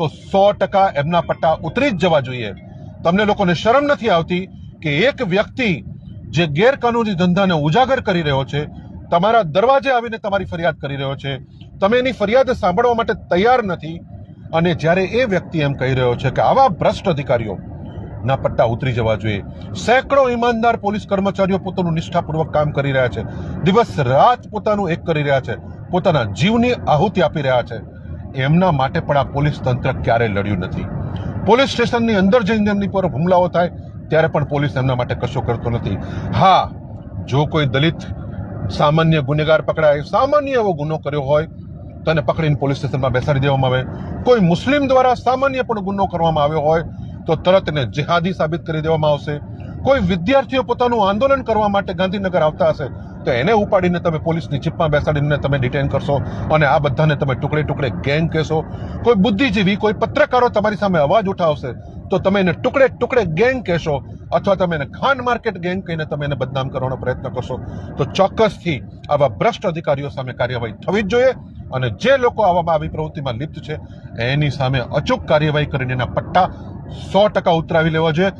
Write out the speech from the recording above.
તો સો ટકા એમના પટ્ટા ઉતરી જ જવા જોઈએ. તમને લોકોને શરમ નથી આવતી કે એક વ્યક્તિ જે ગેરકાનૂની ધંધાને ઉજાગર કરી રહ્યો છે, તમારા દરવાજે આવીને તમારી ફરિયાદ કરી રહ્યો છે, તમે એની ફરિયાદ સાંભળવા માટે તૈયાર નથી અને જ્યારે એ વ્યક્તિ એમ કહી રહ્યો છે કે આવા ભ્રષ્ટ અધિકારીઓ ના પટ્ટા ઉતરી જવા જોઈએ. સેંકડો ઈમાનદાર પોલીસ કર્મચારીઓ પોતાનું નિષ્ઠાપૂર્વક કામ કરી રહ્યા છે. દિવસ રાત પોતાનું એક કરી રહ્યા છે. પોતાના જીવની આહુતિ આપી રહ્યા છે. એમના માટે પણ આ પોલીસ તંત્ર ક્યારેય લડ્યું નથી. પોલીસ સ્ટેશનની અંદર જઈને એમની પર હુમલાઓ થાય, ત્યારે પણ પોલીસ એમના માટે કશું કરતો નથી. હા, જો કોઈ દલિત સામાન્ય ગુનેગાર પકડાય, સામાન્ય એવો ગુનો કર્યો હોય તો એને પકડીને પોલીસ સ્ટેશનમાં બેસાડી દેવામાં આવે. કોઈ મુસ્લિમ દ્વારા સામાન્ય પણ ગુનો કરવામાં આવ્યો હોય, તો તરત એને જેહાદી સાબિત કરી દેવામાં આવશે. કોઈ વિદ્યાર્થીઓ પોતાનું આંદોલન કરવા માટે ગાંધીનગર આવતા હશે તો એને ઉપાડીને તમે પોલીસની ચીપમાં બેસાડીને તમે ડિટેન કરશો અને આ બધાને તમે ટુકડે ટુકડે ગેંગ કહેશો. કોઈ બુદ્ધિજીવી, કોઈ પત્રકારો તમારી સામે અવાજ ઉઠાવશે, તો તમે એને ટુકડે ટુકડે ગેંગ કહેશો અથવા તમે એને ખાંડ માર્કેટ ગેંગ કહીને તમે એને બદનામ કરવાનો પ્રયત્ન કરશો. તો ચોક્કસથી આવા ભ્રષ્ટ અધિકારીઓ સામે કાર્યવાહી થવી જ જોઈએ અને જે લોકો આવામાં આવી પ્રવૃત્તિમાં લિપ્ત છે, એની સામે અચૂક કાર્યવાહી કરીને એના પટ્ટા સો ટકા ઉતરાવી લેવા જોઈએ.